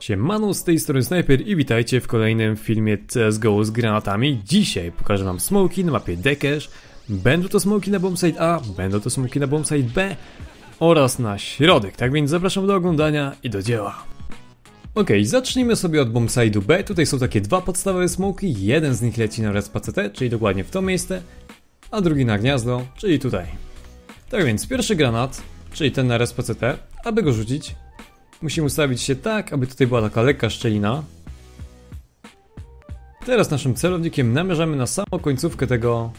Siemano, z tej strony Sniper i witajcie w kolejnym filmie CSGO z granatami. Dzisiaj pokażę wam smoki na mapie Dekesz. Będą to smoki na bombsite A, będą to smoki na bombsite B oraz na środek. Tak więc zapraszam do oglądania i do dzieła. Ok, zacznijmy sobie od bombside'u B. Tutaj są takie dwa podstawowe smoki. Jeden z nich leci na respa CT, czyli dokładnie w to miejsce, a drugi na gniazdo, czyli tutaj. Tak więc pierwszy granat, czyli ten na respa CT, aby go rzucić, Musimy ustawić się tak, aby tutaj była taka lekka szczelina. Teraz naszym celownikiem namierzamy na samą końcówkę tego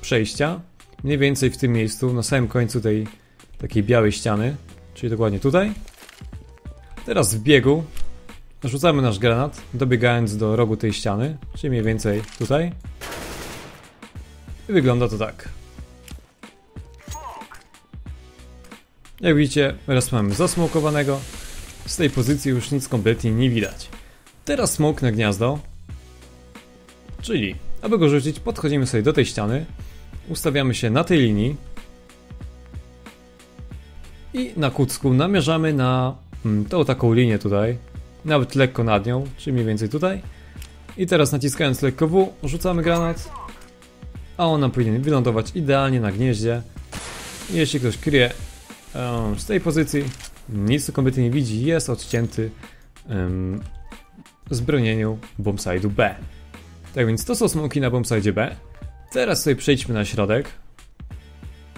przejścia. Mniej więcej w tym miejscu, na samym końcu tej takiej białej ściany. Czyli dokładnie tutaj. Teraz w biegu rzucamy nasz granat, dobiegając do rogu tej ściany, czyli mniej więcej tutaj. I wygląda to tak. Jak widzicie, raz mamy zasmokowanego, z tej pozycji już nic kompletnie nie widać. Teraz smok na gniazdo. Czyli, aby go rzucić, podchodzimy sobie do tej ściany, ustawiamy się na tej linii i na kucku namierzamy na hmm, tą taką linię tutaj, nawet lekko nad nią, czyli mniej więcej tutaj. I teraz naciskając lekko W, rzucamy granat, a on nam powinien wylądować idealnie na gnieździe. Jeśli ktoś kryje um, z tej pozycji, nic tu kompletnie nie widzi, jest odcięty um, z bombside'u B. Tak więc to są smoki na bombside B. Teraz sobie przejdźmy na środek.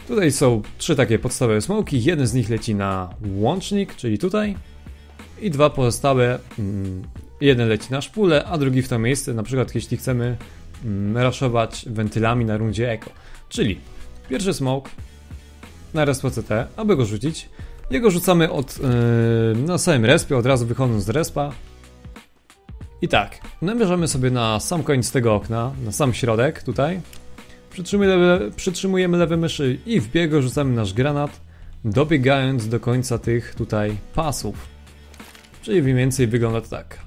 Tutaj są trzy takie podstawowe smoki. Jeden z nich leci na łącznik, czyli tutaj. I dwa pozostałe. Um, jeden leci na szpulę, a drugi w to miejsce. Na przykład jeśli chcemy um, raszować wentylami na rundzie Echo. Czyli pierwszy smoke na raz CT, aby go rzucić. Jego rzucamy od, yy, na samym respie, od razu wychodząc z respa. I tak, namierzamy sobie na sam koniec tego okna, na sam środek tutaj. Przytrzymujemy, przytrzymujemy lewe myszy i w biegu rzucamy nasz granat, dobiegając do końca tych tutaj pasów. Czyli mniej więcej wygląda to tak.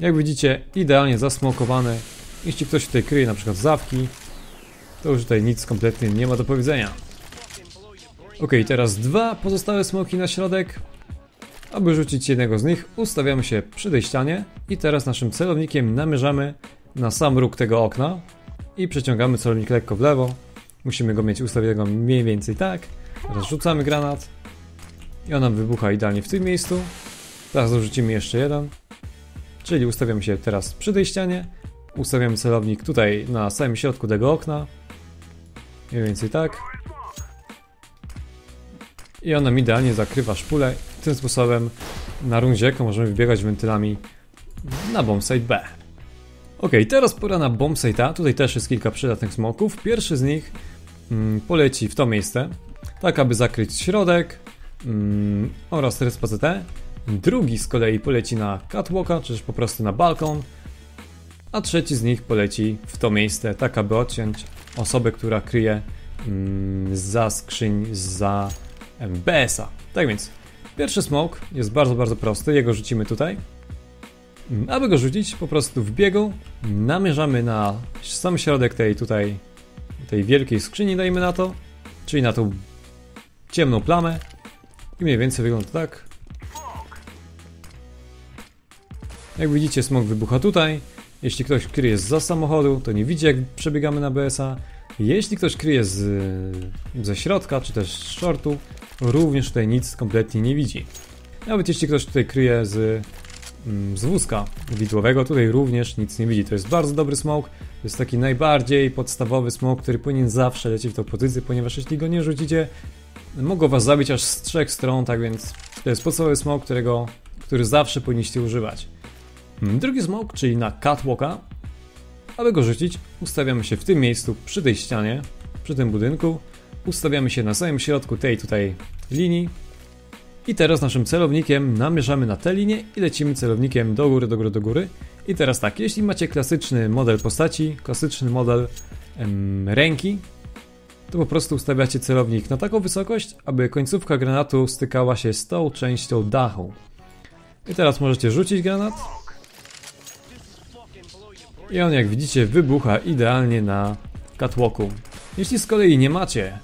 Jak widzicie, idealnie zasmokowane. Jeśli ktoś tutaj kryje na przykład zawki, to już tutaj nic kompletnie nie ma do powiedzenia. Ok, teraz dwa pozostałe smoki na środek. Aby rzucić jednego z nich, ustawiamy się przy tej ścianie i teraz naszym celownikiem namierzamy na sam róg tego okna i przeciągamy celownik lekko w lewo. Musimy go mieć ustawionego mniej więcej tak. Teraz rzucamy granat i ona wybucha idealnie w tym miejscu. Teraz dorzucimy jeszcze jeden. Czyli ustawiamy się teraz przy tej ścianie, ustawiamy celownik tutaj na samym środku tego okna Mniej więcej tak. I ona idealnie zakrywa szpulę. Tym sposobem na rundzie możemy wybiegać wentylami na bombsite B. Ok, teraz pora na bombsite A. Tutaj też jest kilka przydatnych smoków. Pierwszy z nich mm, poleci w to miejsce, tak aby zakryć środek mm, oraz respa CT. Drugi z kolei poleci na catwalka, czy też po prostu na balkon. A trzeci z nich poleci w to miejsce, tak aby odciąć osobę, która kryje mm, za skrzyń za BS-a. Tak więc, pierwszy smoke jest bardzo, bardzo prosty, jego rzucimy tutaj. Mm, aby go rzucić, po prostu w biegu namierzamy na sam środek tej tutaj, tej wielkiej skrzyni, dajmy na to, czyli na tą ciemną plamę i mniej więcej wygląda tak. Jak widzicie, smok wybucha tutaj, jeśli ktoś kryje za samochodu, to nie widzi jak przebiegamy na BS-a. Jeśli ktoś kryje z, ze środka, czy też z shortu, również tutaj nic kompletnie nie widzi. Nawet jeśli ktoś tutaj kryje z, mm, z wózka widłowego, tutaj również nic nie widzi. To jest bardzo dobry smoke. To jest taki najbardziej podstawowy smoke, który powinien zawsze lecieć w tą pozycję, ponieważ jeśli go nie rzucicie, mogą was zabić aż z trzech stron, tak więc to jest podstawowy smoke, którego, który zawsze powinniście używać. Drugi smoke, czyli na catwalka. Aby go rzucić, ustawiamy się w tym miejscu, przy tej ścianie, przy tym budynku. Ustawiamy się na samym środku tej tutaj linii. I teraz naszym celownikiem namierzamy na tę linię i lecimy celownikiem do góry, do góry, do góry. I teraz tak, jeśli macie klasyczny model postaci, klasyczny model em, ręki, to po prostu ustawiacie celownik na taką wysokość, aby końcówka granatu stykała się z tą częścią dachu. I teraz możecie rzucić granat i on jak widzicie wybucha idealnie na catwalku. Jeśli z kolei nie macie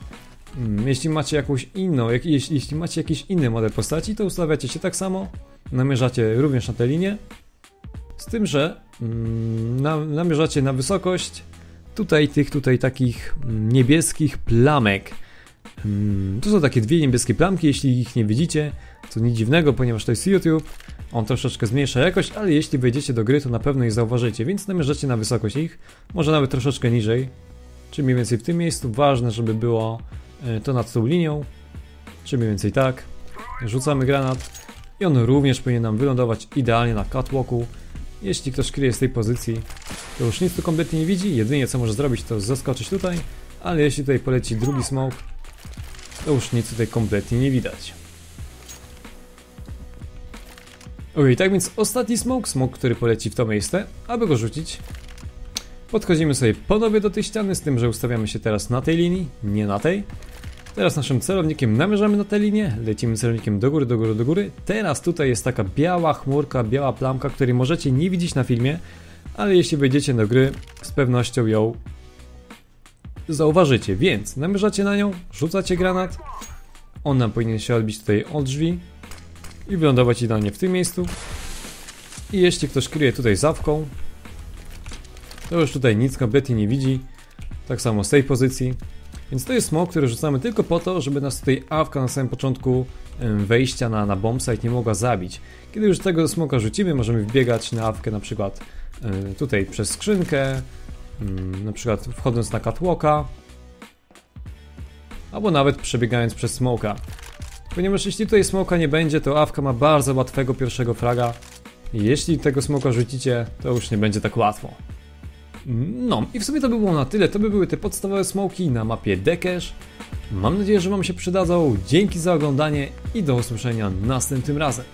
Mm, Jeśli macie jakąś inną, jak, jeśli, jeśli macie jakiś inny model postaci, to ustawiacie się tak samo, namierzacie również na tę linię, z tym, że mm, na, namierzacie na wysokość tutaj tych tutaj takich mm, niebieskich plamek. Mm, Tu są takie dwie niebieskie plamki, jeśli ich nie widzicie, to nic dziwnego, ponieważ to jest YouTube, on troszeczkę zmniejsza jakość, ale jeśli wejdziecie do gry, to na pewno je zauważycie, więc namierzacie na wysokość ich, może nawet troszeczkę niżej, czy mniej więcej w tym miejscu, ważne, żeby było e, to nad tą linią, czy mniej więcej tak. Rzucamy granat i on również powinien nam wylądować idealnie na catwalku. Jeśli ktoś kryje z tej pozycji, to już nic tu kompletnie nie widzi, jedynie co może zrobić to zaskoczyć tutaj, ale jeśli tutaj poleci drugi smoke, to już nic tutaj kompletnie nie widać. Okej, tak więc ostatni smoke, smoke, który poleci w to miejsce, aby go rzucić. Podchodzimy sobie ponownie do tej ściany, z tym, że ustawiamy się teraz na tej linii, nie na tej. Teraz naszym celownikiem namierzamy na tę linię, lecimy celownikiem do góry, do góry, do góry. Teraz tutaj jest taka biała chmurka, biała plamka, której możecie nie widzieć na filmie, ale jeśli wejdziecie do gry, z pewnością ją zauważycie. Więc namierzacie na nią, rzucacie granat, on nam powinien się odbić tutaj od drzwi i wylądować idealnie w tym miejscu. I jeśli ktoś kryje tutaj zawką, to już tutaj nic kompletnie nie widzi. Tak samo z tej pozycji. Więc to jest smok, który rzucamy tylko po to, żeby nas tutaj awka na samym początku wejścia na, na bombsite nie mogła zabić. Kiedy już tego smoka rzucimy, możemy wbiegać na awkę na przykład tutaj przez skrzynkę, na przykład wchodząc na catwalka, albo nawet przebiegając przez smoka. Ponieważ jeśli tutaj smoka nie będzie, to awka ma bardzo łatwego pierwszego fraga. Jeśli tego smoka rzucicie, to już nie będzie tak łatwo. No i w sumie to by było na tyle. To by były te podstawowe smoki na mapie Dekesz. Mam nadzieję, że Wam się przydadzą. Dzięki za oglądanie i do usłyszenia następnym razem.